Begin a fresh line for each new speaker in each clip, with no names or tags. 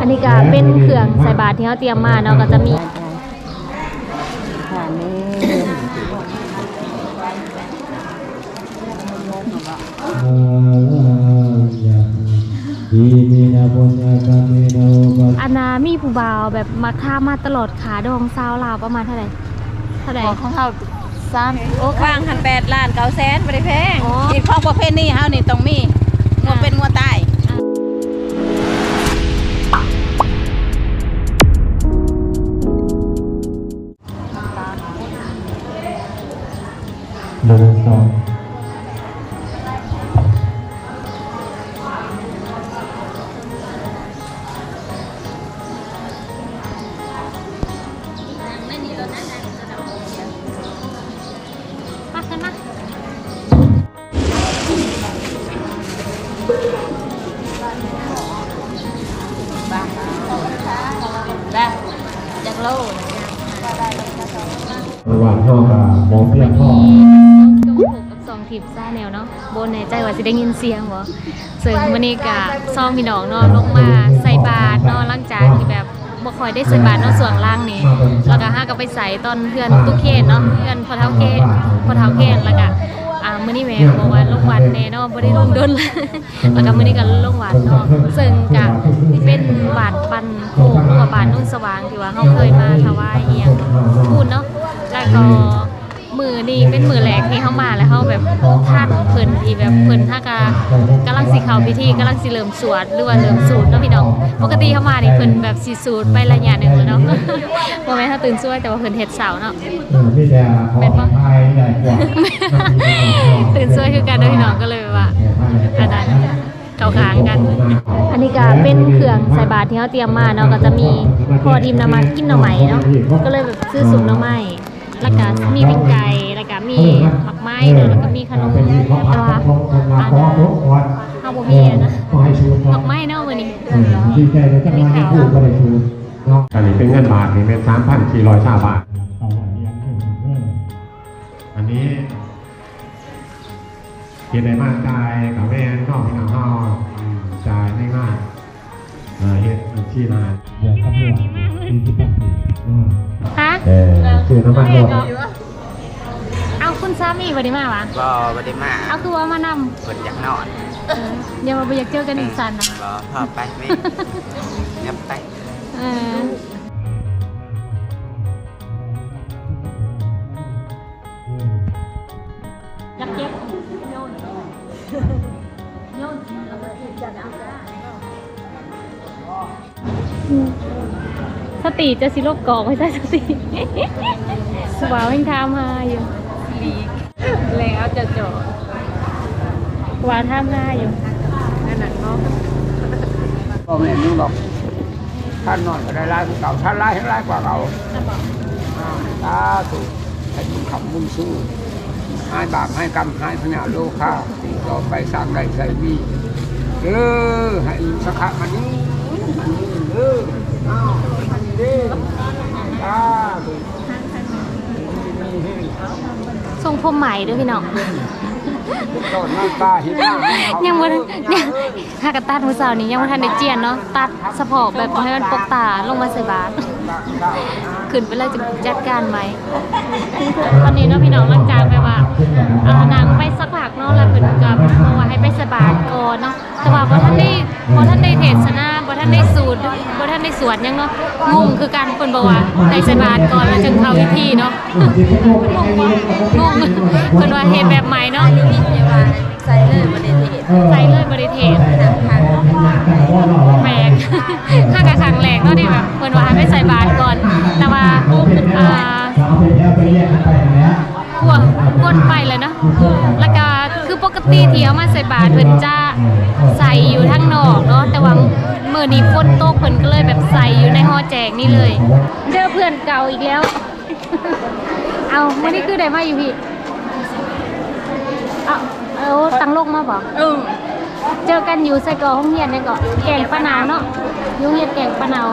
อันนี้ก็เป็นเครื่องใส่บาตรที่เขาเตรียมมาเนาะก็จะมี
ค่ะนี่
ดีมีนาบุญญากรรมีนาอุป
อันนามีผู้บ่าวแบบมาค้ามาตลอดขาดองซาวลาวประมาณเท่าไหร่เท่าไหร่
ของของเขาสาม
โอ้ข้างหันแปดล้านเก้าแสนบ่ได้แพง
อ๋อ
กินของประเภทนี้เฮานี่ต้องมีงัวเป็นงัวตาย โล
ระหว่างพ่อกับหมอเพียงพ่อ
จงผูกกับสองทีมซ่าแนวเนาะบนในใจว่าสิได้ยินเสียงบ่ซึ่งมื้อนี้ก็ซ่อมพี่น้องเนาะลงมาใส่บาตรเนาะหลังจากที่แบบบ่ค่อยได้ใส่บาตรเนาะส่วนล่างนี่แล้วก็หาก็ไปใส่ตอนเพื่อนตุกเคนเนาะเพื่อนพ่อเฒ่าเคนพ่อเฒ่าเคนแล้วก็อ่ามื้อนี้แม่บอกว่าลงวัดแน่เนาะบ่ได้ลงดนแล้วก็มื้อนี้ก็ลงวัดเนาะซึ่งก็เป็นบาตรปันโคกหรือว่า บาตรนุ่นสว่างที่ว่าเฮาเคยมาถวายเอียงพูดเนาะแล้วก็มือนี่เป็นมือแรกที่เขามาแล้วเขาแบบท่านเพิ่นที่แบบเพิ่นถ้ากากำลังสิเข้าพิธีกำลังสิเริ่มสวดหรือว่าเริ่มสูตรเนาะพี่น้องปกติเขามานี่เพิ่นแบบสิสูตรไประยะหนึ่งแล้วเนาะบ่แม่นถ้าตื่นสวยแต่ว่าเพิ่นเฮ็ดเสาเนาะ
พี่แดงขอไทยใหญ่กว่า
ตื่นสวยคือกันเนาะพี่น้องก็เลยว่าอันนั้น เข้าค้างกัน อันนี้ก็เป็นเครื่องใส่บาตรที่เขาเตรียมมาเนาะก็จะมีพอทีมนำมากินหน่อไม้เนาะก็เลยแบบซื้อสุกหน่อไม้แล้วก็มีปิ้งไก่แล้วก็มีหมักไม้เนาะแล้วก็มีขนมแต่ว่าอันนั้นเฮาบ่มีอะนะหมักไม้เนาะมื้อนี้
ดีใจเลยจังมาพูดก็ได้ชูเนาะอันนี้เป็นเงินบาทนี่เป็นสามพันสี่ร้อยชาบาทอันนี้ กินในมากใจายกับแม่นอกพี่น้องห่อจ่ายง่ายๆเออเฮ็ดบัญชีนานเดี๋ยวคำนวณสี่สิบแปดปีอืม
ฮะ
เออคือน้ำมันรถ
เอาคุณสามีบ่ได้มาวะ
บ่บ่ได้มา
เอาคือว่ามานำ
เพิ่นอยากนอน
เออเดี๋ยวมาบ่อยากเจอกันอีกสันนะ
บ่พอไปแม่ยับไป
เออ สติจะสิโลกกอกไม่ใช่สติสวาวยังทามหาอยู่ลีก
แล้วจะจอด
วานทามหาอยู่
นั่นน่ะเนาะ
ก็ไม่รู้หรอกท่านนอนก็ได้ร้ายกว่าเก่าท่านร้ายให้ร้ายกว่าเก่าอ่าสาธุให้บุญคำบุญสู้ให้บาปให้กรรมให้พญาโลคาต่อไปสร้างได้ใส่มี เออให้สักขะมันนี้มันนี้เอออ้าวมันเด้อสาธุมีให้
ทรงผมใหม่ด้วยพี่น้อง
ต้นน้ำตาเห็น
ยังวันยังถ้ากตัดมือสาวนี้ยังบ่ทันได้เจียนเนาะตัดสะโพกแบบให้มันปกตาลงมาใส่บาตรขึ้นไปเลยจะจัดการไหมตอนนี้เนาะพี่น้องหลังจากแบบว่าเอานางไปสักพักเนาะแล้วเพิ่นก็บ ให้ไปสบาตรก่อนเนาะแต่ว่าบ่ทันได้บ่ทันได้เทศนาบ่ทันได้สูตรบ่ทันได้สวดยังเนาะงงคือกันเพิ่นบอกว่าให้สบาตรก่อนแล้วจึงเข้าพิธีเนาะงงเพิ่นว่าเฮ็ดแบบใหม่เนาะ
ใส่เลยบ่ได้เทศ
ใส่เลยบริเทศแปลกถ้ากะครั้งแรกเนาะที่แบบเพิ่นว่าให้ไปใส่บาตรก่อน แต่ว่าอ่าพวกกดไปเลยนะแล้วก็ คือปกติที่เอามาใส่บาตรเพิ่นจะใส่อยู่ทางนอกเนาะแต่ว่ามื้อนี้ฝนตกเพิ่นก็เลยแบบใส่อยู่ในหอแจกนี่เลยเจอเพื่อนเก่าอีกแล้ว เอามื้อนี้คือได้มาอยู่พี่เอาเอาตังโลกมาบ่
เออ
เจอกันอยู่ใส่กอห้องเฮียนเนี่ยก็แกงปะนาวเนาะอยุ่งเฮียนแกงปะนาว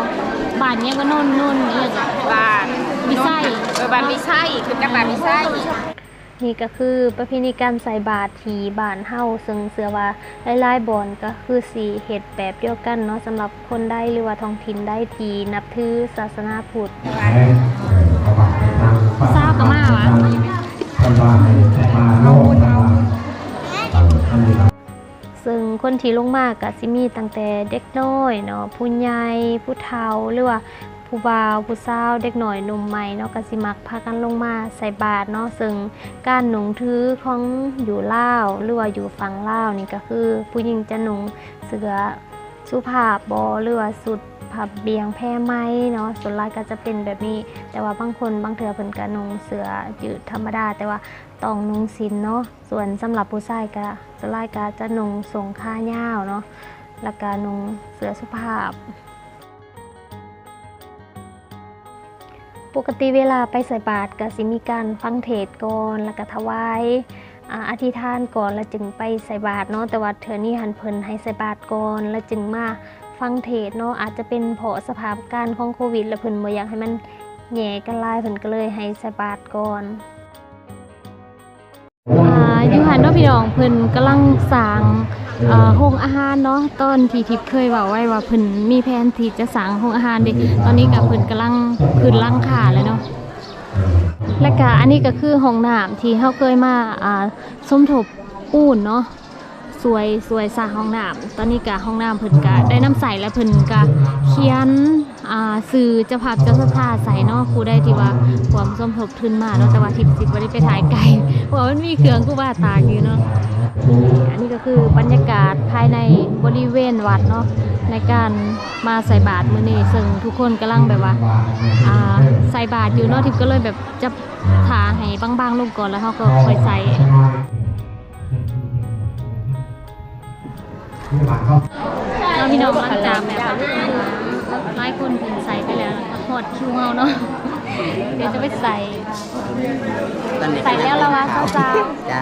บ้านเนี้ยก็โน่นโน่นนี่ก็
บ้าน
มีไส้
เออบ้านมีไส้ขึ้นจากบ้านมีไส้
นี่ก็คือประเพณีการใส่บาตรทีบ้านเฮาซึ่งเสือว่าหลายๆบ่อนก็คือสีเฮ็ดแบบเดียวกันเนาะสำหรับคนได้หรือว่าท้องถิ่นได้ที่นับถือศาสนาพุทธทราบกันมากวะ
สบายสบายโลกสบายอันนี้ครับ
ซึ่งคนที่ลงมาก็สิมีตั้งแต่เด็กน้อยเนาะผู้ใหญ่ผู้เฒ่าหรือว่า ผู้บ่าวผู้สาวเด็กหน่อยหนุ่มใหม่เนาะก็สิมักพากันลงมาใส่บาตรเนาะซึ่งการหนุงถือของอยู่ลาวหรือว่าอยู่ฝั่งลาวนี่ก็คือ ผู้หญิงจะหนุงเสื้อสุภาพบอหรือว่าสุดผับเบียงแพร่ไหมเนาะส่วนหลายก็จะเป็นแบบนี้ แต่ว่าบางคนบางเทื่อเพิ่นก็นุ่งเสือยืดธรรมดา แต่ว่าต้องนุงสินเนาะส่วนสำหรับผู้ชายก็ส่วนหลายก็จะนุงทรงขายาวเนาะแล้วก็นุ่งเสือสุภาพ ปกติเวลาไปใส่บาตรก็สิมีการฟังเทศก่อนแล้วก็ถวายอธิษฐานก่อนแล้วจึงไปใส่บาตรเนาะแต่ว่าเธอนี่หันเพิ่นให้ใส่บาตรก่อนแล้วจึงมาฟังเทศเนาะอาจจะเป็นเพราะสภาพการของโควิด แล้วเพิ่นบ่อยากให้มันแย่กันลายเพิ่นก็เลยให้ใส่บาตรก่อนออยู่หันเนาะพี่น้องเพิ่นกำลังสร้าง โรงอาหารเนาะตอนที่ทิพย์เคยว้าไว้ว่าเพิ่นมีแผนที่จะสร้างโรงอาหารเด้ตอนนี้ก็เพิ่นกำลังขึ้นหลังคาเลยเนาะและก็อันนี้ก็คือห้องน้ำที่เขาเคยมาอ่าสมทบปูนเนาะสวยสวยสร้าห้องน้ำตอนนี้ก็ห้องน้ำเพิ่นก็ได้น้ำใสและเพิ่นก็เขียนอ่าสื่อจ้าภาพเจ้าสถาใส่เนาะครูได้ที่ว่าความสมทบทุนมาเนาะแต่ว่าทิพย์สิบ่ได้ไปถ่ายไกลเพราะว่ามันมีเครื่องกูว่าตากอยู่เนาะ อันนี้ก็คือบรรยากาศภายในบริเวณวัดเนาะในการมาใส่บาตรมื้อนี้ซึ่งทุกคนกำลังแบบว่าอ่าใส่บาตรอยู่เนาะทิพย์ก็เลยแบบจะทาให้บางๆลงก่อนแล้วเขาก็ค่อยใส่เราพี่น้องล้างจานแบบว่าหลายคนถึงใส่ไปแล้วหอดคิวเฮาเนาะเดี๋ยวจะไปใส่ ใส่แล้วละวะสา
จ้า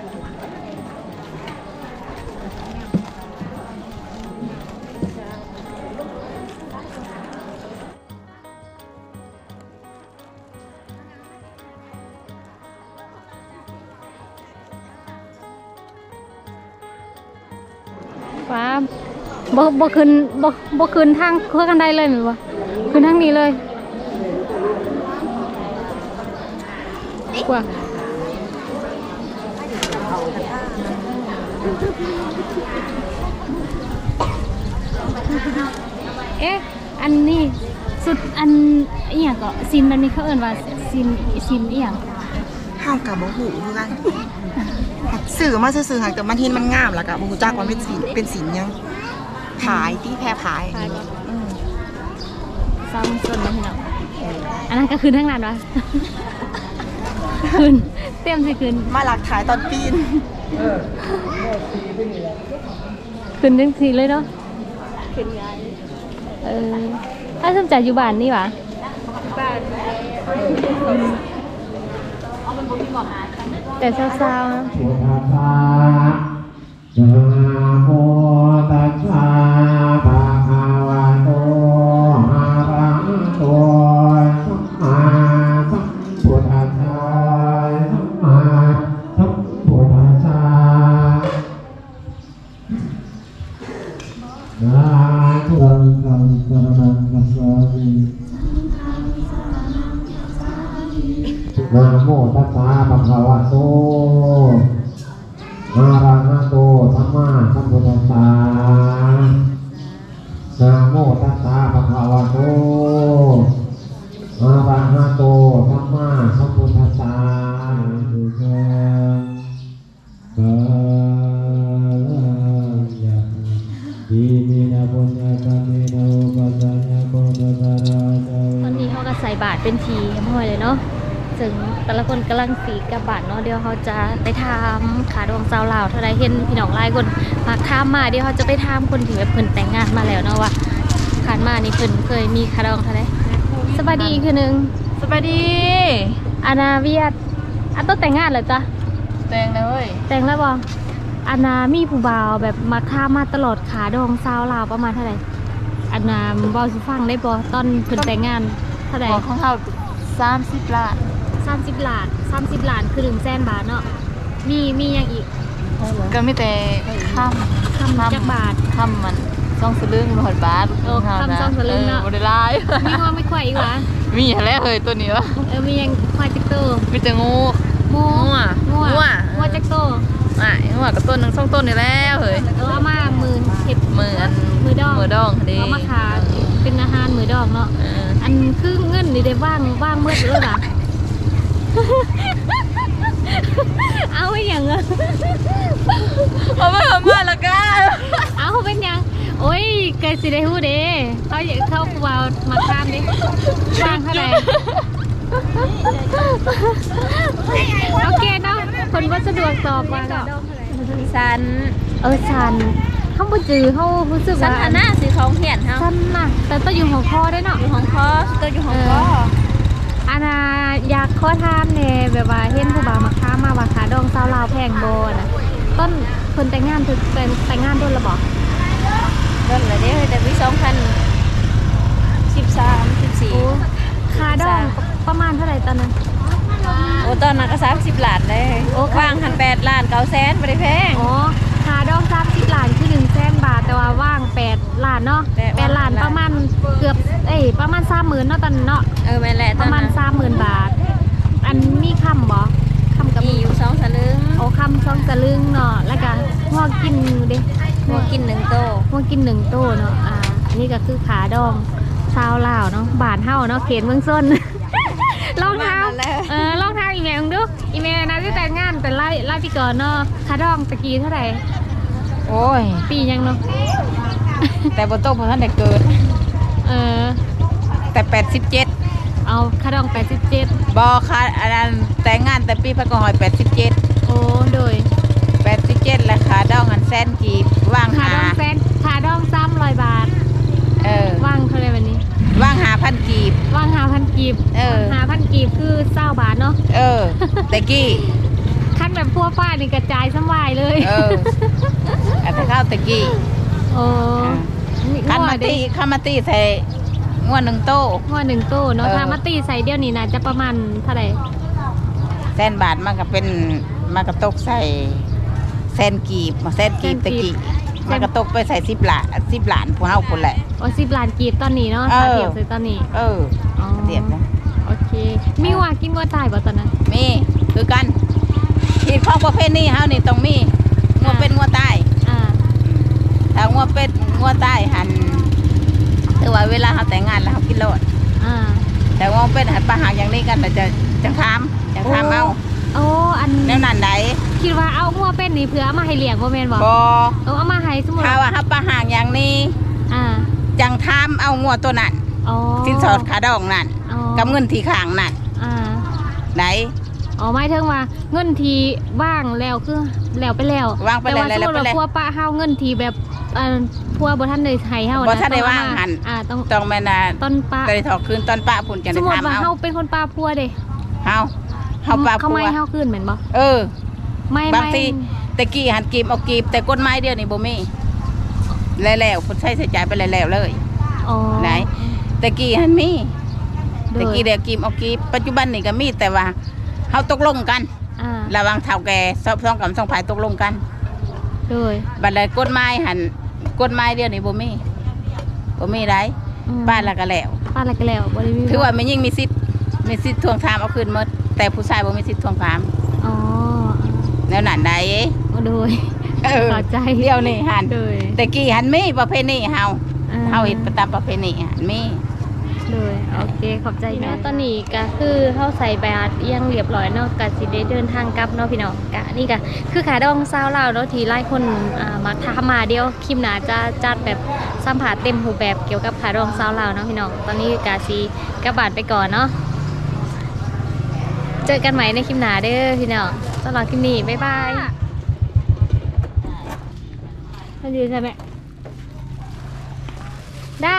ฟ้าบ่บ่ขึ้นบ่บ่ขึ้นทางเพื่อกันได้เลยแมั้บ่ขึ้นทางนี้เลยกว่า เอ๊ะ อันนี้สุดอันอีหยังก็ซินมันมีเขาเอิ้นว่าซินซินอีหยัง
ห้าวกับบ่หูคือกันหักสื่อมาซื่อๆหักแต่มันเห็นมันงามแล้วก็บ่ฮู้จักว่าเป็นสีเป็นสีหยังผายที่แพรผาย
ขายบ่
อืม
ซ้อมส่วนมาพี่น้องอันนั้นก็คืนทั้งนั้นวะคืนเต็มสิคืน
มาหลักขายตอนปีน
ขึ้นทั้งทีเลยเนาะขึ้นย้ายเออถ้าสมใจอยู่บ้านนี่หวะบ้านแต่เศร้าๆนะ
โมตัสสะ
Э, самого แต่ละคนกำลังสีกระบาดเนาะเดี๋ยวเขาจะไปทำขาดองสาวลาวเท่าไรเห็นพี่น้องหลายคนมาทามมาเดี๋ยวเขาจะไปทามคนที่แบบเพิ่นแต่งงานมาแล้วเนาะว่าขาดมานี่เพิ่นเคยมีขาดองเท่าไรสวัสดีอีกคือหนึง
สวัสดี
อานาเวียดอันต้องแต่งงานเหรอจ๊ะ
แตงเลย
แต่งแล้วบ่อานามีผู้บ่าวแบบมาข้ามมาตลอดขาดองสาวลาวประมาณเท่าไหร่อานาเว้าสิฟังได้บ่ตอนเพิ่นแต่งงานเท่าไหร่
ของเขาสามสิบล้าน
สามสิบล้านสามสิบล้านคือหนึ่งแสนบาทเนาะมีมีอย่างอีก
ก็มีแต่ข้าม
คำจักบาท
ข้ามมันสองสลึงหอยบาท
โอ้คำสองสลึงเนอะ
ออบ่ได้หลาย
มีว่าไม่ค่อยอีกวะ
มีอะไรเฮ้ยตัวนี้วะ
เออมีอย่างควายจักโต
มีแต่งู
โม
งัว
งัว
งัว
งัวจักโต
อะงัวกับต้นหนึ่งสองต้นนี่แล้วเฮ้ย
เออเอามามือเห็ด
มืออัน
มือดอง
มือดองดี
เอามาขาเป็นอาหารมือดองเนาะ
เออ
อันคือเงินนี่ได้ว่างว่างเมื่อเลยล่ะ เอาไปอย่างเงี้ย
เอามาเอามาและกัน
เอาเป็นหยัง โอ้ยเกิดสิได้ฮู้เด้เขาอยากเข้าว่ามาข้ามดิว่างเท่าไหร่โอเคเนาะคนว่าสะดวกตอบว่าเนาะ
สัน
เออชันเขาบ่จือเขารู้สึก
สัน
ว่า
ฐานะสีของเหียนเฮา
ชันน่ะแต่ต้องอยู่หัวข้อได้เนาะ
อยู่ของพ่อตัวอยู่ของพ่อ
อานาอยากขอถามแหน่แบบว่าเห็นผู้บ่าวมาค้ามาว่าขาดองสาวลาวแพงบ่น่ะต้นคนแต่งงานถึงแต่งแต่งงานโดนและบ่
เริ่มเลยเด้แต่ปีสองพันสิบสามสิบสี่
โอ้ขาดองประมาณเท่าไหร่ตอนนั้น
โอ้ตอนนั้นก็สามสิบล้านเลย
โอ้
ว่างหันแปดล้านเก้าแสนไม่ได้แพง
อ๋อขาดอง30ล้าน คือ1แสนบาทแต่ว่าว่าง8ล้านเนาะ
แปด
แปดล้าน
ล้าน
ประมาณเกือบเอ้ยประมาณ30,000เนาะตอนนั้นเนาะ
เออแม่นแหละ
ป
ตอ
ระ
น
มาณ
นั้น
30,000บาท อันมีคำบ่คำกับ
มีอยู่สองสลึง
โอ้คำสองสลึงเนาะแล้วก็หัวกินเด้
หัวกินหนึ่งโต
หัวกินหนึ่งโต้เนาะอ่าอันนี้ก็คือขาดองซาวลาวเนาะบานเฮาเนาะเขตเมืองส้นรองเท้า
ประมาณนั้นแหละ
เออรองเท้าอีเมลดูอีเมลนะที่แต่งงานแต่ไล่ไล่พี่ก่อนเนาะขาดองตะกี้เท่าไหร่
โอ้ย
ปียังเนาะ
แต่บนโต๊ะพอท่านได้เกิด
เออ
แต่แปดสิบเจ็ด
เอาขาดองแปดสิบเจ็ด
บอค่ะอันนั้นแต่งงานแต่ปีพระกหอยแปดสิบเจ็ด
โอ้โดย
แปดสิบเจ็ดราคาดองหันแสนกีบว่าง
ขา
หา
ดองแฟนขาดองซ้ำร้อยบาท
เออ
ว่างเท่าไหร่วันนี้
ว่างหาพันกีบ
ว่างหาพันกีบ
เออ
หาพันกีบคือเศร้าบาทเนาะ
เออ แต่กี้
ขั้นแบบพัวฟ้านี่กระจายสำวายเลย
เอออันแต่ข้าวตะกี้
โอ้
คันมาตีคันมาตีใส่งวดหนึ่งโต๊ะ
หัวหนึ่งตู้เนาะ
เออ
ถ้ามาตีใส่เดียวนี่นะจะประมาณเท่าไหร่
แสนบาทมันก็เป็นมันก็ตกใส่แสนกีบมาแสนกีบตะกี้มันก็ตกไปใส่สิบหลานสิบหลานผู้เฮาคนแหละ
โอ้สิบล้านกีบตอนนี้เนาะ
เออ
ถ้าเทียบใส่ตอนนี้
เออ
อ๋อ
เสียบนะ
โอเคมีว่ากินว่าตายบ่ตอนนั้น
มีคือกัน ที่ของประเภทนี้เฮานี่ต้องมีงัวเป็นงัวตาย
อ่า
ถ้างัวเป็ดงัวตายหันถือว่าเวลาเฮาแต่งงานแล้วเฮากินโลด
อ่า
แต่งัวเป็ดหันปลาหางอย่างนี้กันแต่จะจังทามจังทามเอา
โอ้อัน
แนวนั้นไหน
คิดว่าเอาหัวเป็ดนี่เพื่อเอามาให้เลี้ยงบ่แม่นบ่
บ่
เออเอามาให้สมมุติ
ถ้าว่าเฮาปลาหางอย่างนี้
อ่า
จังทามเอางัวตัวนั้น
อ๋อ
สินสอดขาดองนั่น
อ๋อ
กับเงินที่ข้างนั่น
อ่า
ไหน
อ๋อหมายถึงว่าเงินทีว่างแล้วคือแล้วไปแล้ว
ว่างไปแล้ว
ต่
แล้ว
สมมุติ
ไปแล้ว
ว่าพัวป้าเฮาเงินทีแบบเอ่อพัวบ่ทันได้ให้เฮา
บ่
นะ
ทันได้
ต้องเอ
ว่าง
ม
หั่น
อ่าต้อง
ต้องแม่นน่ะ
ต้นป้า
ก็ได้ถอดคืนตอนป้าพุ่นจะ
ส
ได้
มมติ
ทำ
ว่า
เอา
เฮาเป็นคนป้าพัวเด้
เฮาเฮาป้า
เขา
ผัว
ไม่เฮาขึ้นเหมือนบ่
เออ
ไม่
บาง
ไม่
ทีแต่กี้หันกีบเอากีบแต่กฎหมายเดียวนี่บ่มีแล้วๆพุ่นใช้ใช้จ่ายไปแล้วๆเลย
อ๋อ
ไหนแต่กี้หันมี
โด
แต่
ย
กี้เดียวกีบเอากีบปัจจุบันนี่ก็มีแต่ว่า เฮาตกลงกัน
อ่า
ระหวังเฒ่าแก่สองสองกับสองฝ่ายตกลงกัน
โดย
บัดเลยกฎหมายหันกฎหมายเดียวนี่บ่มีบ่มีได้
อืม
บ้านละก็แล้ว
ป้าอะไรก็แล้วบ่ได้มี
ถือว่าแม่ยิ่งมีสิทธิ์มีสิทธิ์ทวงถามเอาคืนหมด แต่ผู้ชายบ่มีสิทธิ์ทวงถาม
อ๋อ
แนวนั้นได้
โดย
เออ
เข้าใจ
เดียวนี่หัน
โดย
แต่กี้หันมีประเพณีเฮา
อ่
เฮาเฮ็ดไปตามประเพณีหันมี
โดยโอเคขอบใจเนาะตอนนี้ก็คือเฮาใส่บาตรเอียงเรียบร้อยเนาะก็สิได้เดินทางกลับเนาะพี่น้องก็นี่ก็คือขาดองซาวลาวเนาะที่หลายคนอ่ามาถามมาเดียวคลิปหน้าจะจัดแบบสัมผัสเต็มรูปแบบเกี่ยวกับขาดองซาวลาวเนาะพี่น้องตอนนี้ก็สิกลับบ้านไปก่อนเนาะ
เจอกันใหม่ในคลิปหน้าเด้อพี่น้องสำหรับคลิปนี้บ๊ายบายท่านยืนใช่ไหม
ด้